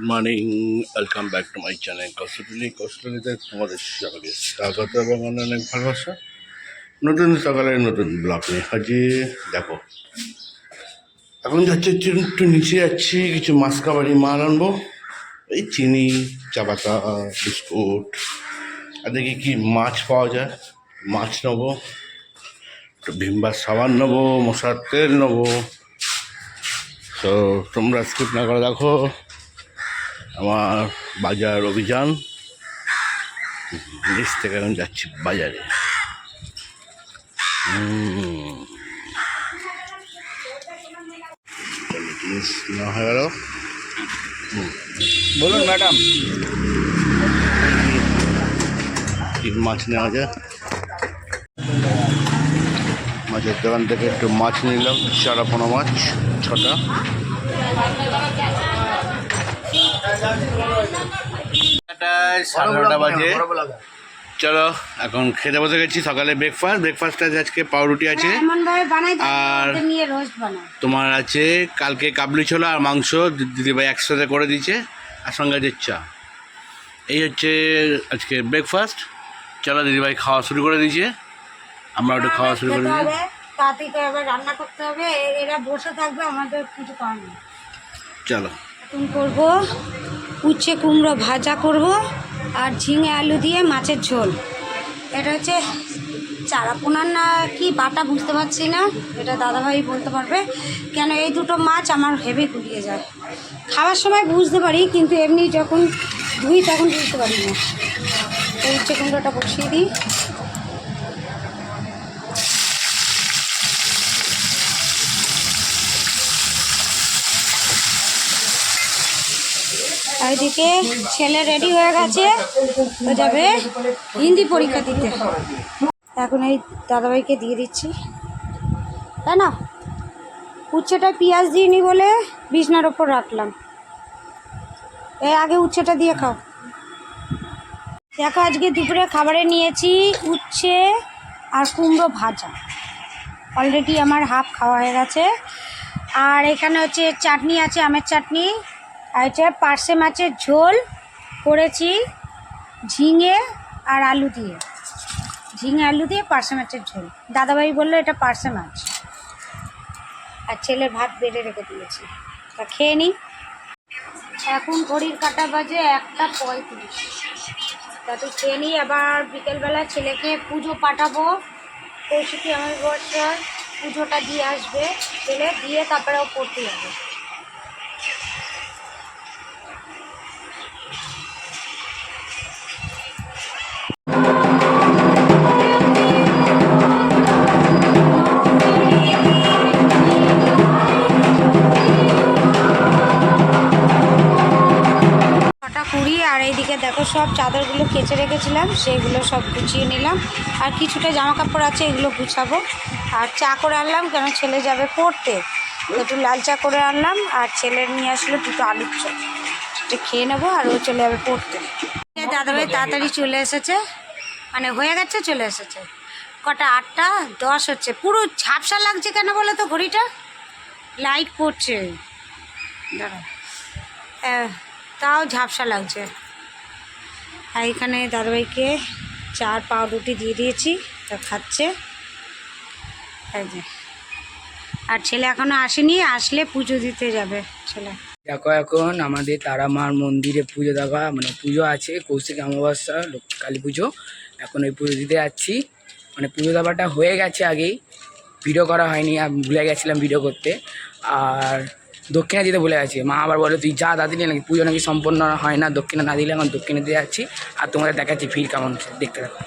Good morning welcome back to my channel costly কষ্টলিতে তোমাদের সকলে স্বাগত এবং অনেক ভালোবাসা। নতুন সকালে নতুন ব্লগ নিয়ে হাজির। দেখো, এখন যাচ্ছে একটু নিচে যাচ্ছি, কিছু মাসকাবাড়ি মাল আনব। এই চিনি, চা পাতা, বিস্কুট, আর দেখি কি মাছ পাওয়া যায়। মাছ নেব, একটু ভিমবার সাবান নেব, মশার তেল নেব। তো তোমরা স্কিপ না করে দেখো। আমার বাজার অভিযান। নিচ থেকে এখন যাচ্ছি বাজারে। হুম। জিনিস না হয়ে গেল বলুন ম্যাডাম। মাছ নেওয়া যায়? মাছের দোকান থেকে একটু মাছ নিলাম চারা পোনা মাছ ছটা। সাড়ে নটা বাজে। চলো এখন খেতে বসে গেছি সকালে ব্রেকফাস্ট ব্রেকফাস্ট আছে আজকে পাউরুটি আছে। আর- তোমার আছে কালকে কাবলি ছোলা আর মাংস দিদিভাই একসাথে করে দিয়েছে। আর সঙ্গে আছে চা। এই হচ্ছে আজকে ব্রেকফাস্ট চলো দিদিভাই খাওয়া শুরু করে দিয়েছে। আমরা একটু খাওয়া শুরু করে দিই। তাতে তো এবার রান্না করতে হবে। এরা বসে থাকবে আমাদের কিছু চলো। এখন করব, উচ্ছে কুমড়ো ভাজা করব আর ঝিঙে আলু দিয়ে মাছের ঝোল। এটা হচ্ছে চারাপোনার না কি বাটা বুঝতে পারছি না, এটা দাদাভাই বলতে পারবে। কেন এই দুটো মাছ আমার হেভি গুলিয়ে যায়। খাওয়ার সময় বুঝতে পারি, কিন্তু এমনি যখন ধুই তখন বুঝতে পারি না। উচ্ছে কুমড়োটা বসিয়ে দিই। এদিকে ছেলে রেডি হয়ে গেছে। ও যাবে হিন্দি পরীক্ষা দিতে। এখন এই দাদাভাইকে দিয়ে দিচ্ছি। তাই না? উচ্ছেটা পেঁয়াজ দিইনি বলে বিছনার ওপর রাখলাম। এ, আগে উচ্ছেটা দিয়ে খাও। দেখো, আজকে দুপুরে খাবারে নিয়েছি উচ্ছে আর কুমড়ো ভাজা। অলরেডি আমার হাফ খাওয়া হয়ে গেছে। আর এখানে হচ্ছে চাটনি আছে, আমের চাটনি। আর হচ্ছে পার্সে মাছের ঝোল, করেছি ঝিঙে আর আলু দিয়ে। ঝিঙে আলু দিয়ে পার্শে মাছের ঝোল। দাদাভাই বলল, এটা পার্সে মাছ। আর ছেলে ভাত বেড়ে রেখে দিয়েছি। তা খেয়ে নিই এখন ঘড়ির কাটা বাজে একটা পঁয়ত্রিশ। তাতে খেয়ে নিই আবার বিকেলবেলা ছেলেকে পুজো পাঠাবো। কৌশিকী আমার বছর পুজোটা দিয়ে আসবে। ছেলে দিয়ে তারপরে ও পড়তে যাবে। দেখো, সব চাদরগুলো কেচে রেখেছিলাম সেইগুলো সব গুছিয়ে নিলাম। আর কিছুটা জামা কাপড় আছে, এগুলো গুছাবো। আর চা করে আনলাম, কেন ছেলে যাবে পড়তে। একটু লাল চা করে আনলাম, আর ছেলের নিয়ে আসলো দুটো আলুর চপ। একটু খেয়ে নেব, আর ও চলে যাবে পড়তে। দাদাভাই তাড়াতাড়ি চলে এসেছে। মানে হয়ে গেছে, চলে এসেছে। কটা আটটা, দশ হচ্ছে। পুরো ঝাপসা লাগছে কেন বলো তো ঘড়িটা? লাইট পড়ছে। দাঁড়া তাও ঝাপসা লাগছে। আর এখানে দাদাভাইকে চার পাউরুটি দিয়ে দিয়েছি, তা খাচ্ছে। আর ছেলে এখনও আসেনি, আসলে পুজো দিতে যাবে ছেলে। দেখো এখন আমাদের তারা মার মন্দিরে পুজো দেওয়া মানে পুজো আছে, কৌশিক অমাবস্যা কালী পুজো। এখন ওই পুজো দিতে যাচ্ছি। মানে পুজো দেওয়াটা হয়ে গেছে আগেই। ভিডিও করা হয়নি, আমি ভুলে গেছিলাম ভিডিও করতে। আর দক্ষিণা দিতে ভুলে গেছি। মা আবার বলে তুই যা দাদি নাকি? পুজো নাকি সম্পন্ন হয় না? দক্ষিণা না দিলে এখন দক্ষিণা দিয়ে যাচ্ছি। আর তোমাদের দেখাচ্ছি ভিড় কেমন। দেখতে থাকো।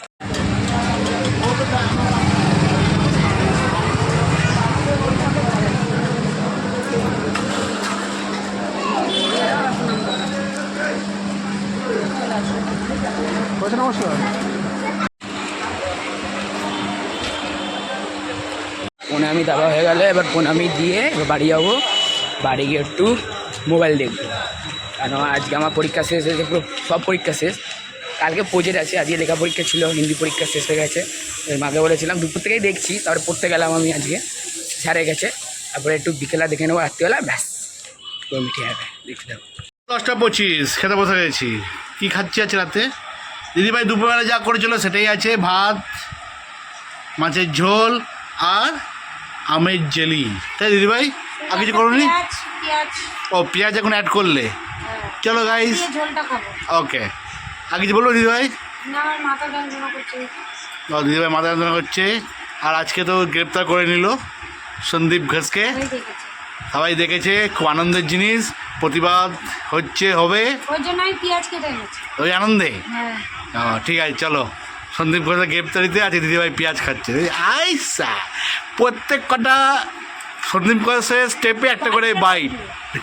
প্রণামি দেওয়া হয়ে গেলে। এবার প্রণামি দিয়ে এবার বাড়ি যাব। বাড়ি গিয়ে একটু মোবাইল দেখব। কারণ আজকে আমার পরীক্ষা শেষ হয়েছে, পুরো সব পরীক্ষা শেষ। কালকে প্রজেক্ট আছে, আজকে লেখা পরীক্ষা ছিল, হিন্দি পরীক্ষা শেষ হয়ে গেছে। মাকে বলেছিলাম, দুপুর থেকেই দেখছি, তারপরে পড়তে গেলাম আমি আজকে। স্যারে গেছে, তারপরে একটু বিকেলা দেখে নেব, রাত্রিবেলা, ব্যাস। পুরো মিটিয়ে যাবে দেখতে থাকো। দশটা পঁচিশ, খেতে বসে গেছি কী খাচ্ছি আছে রাতে? দিদিভাই দুপুরবেলা যা করেছিল সেটাই আছে, ভাত, মাছের ঝোল আর আমের জেলি। তাই দিদিভাই? আর কিছু করনি? পেঁয়াজ ও পেঁয়াজ এখন অ্যাড করলে। হ্যাঁ, চলো গাইস ওকে। আর কিছু বলব দিদিভাই? ও দিদিভাই মাথা যন্ত্রণা করছে। আর আজকে তো গ্রেপ্তার করে নিল সন্দীপ ঘোষকে। সবাই দেখেছে। খুব আনন্দের জিনিস। প্রতিবাদ হচ্ছে হবে। ওই আনন্দে? হ্যাঁ। ঠিক আছে চলো। সন্দীপ ঘোষের গ্রেপ্তারিতে আছে দিদিভাই পেঁয়াজ খাচ্ছে। আইসা প্রত্যেক কটা সন্দীপ ঘোষের স্টেপে একটা করে বাইট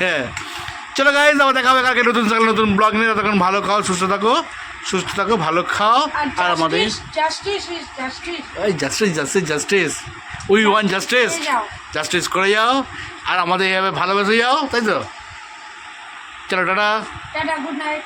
হ্যাঁ। চলো গাইজ আবার দেখা হবে কালকে নতুন সকালে নতুন ব্লগ নিয়ে। তখন ভালো খাও সুস্থ থাকো সুস্থ থাকো ভালো খাও। আর আমাদের justice justice justice we want justice justice করে যাও। আর আমাদের এইভাবে ভালোবেসে যাও তাই তো? চলো টাটা। Tata good night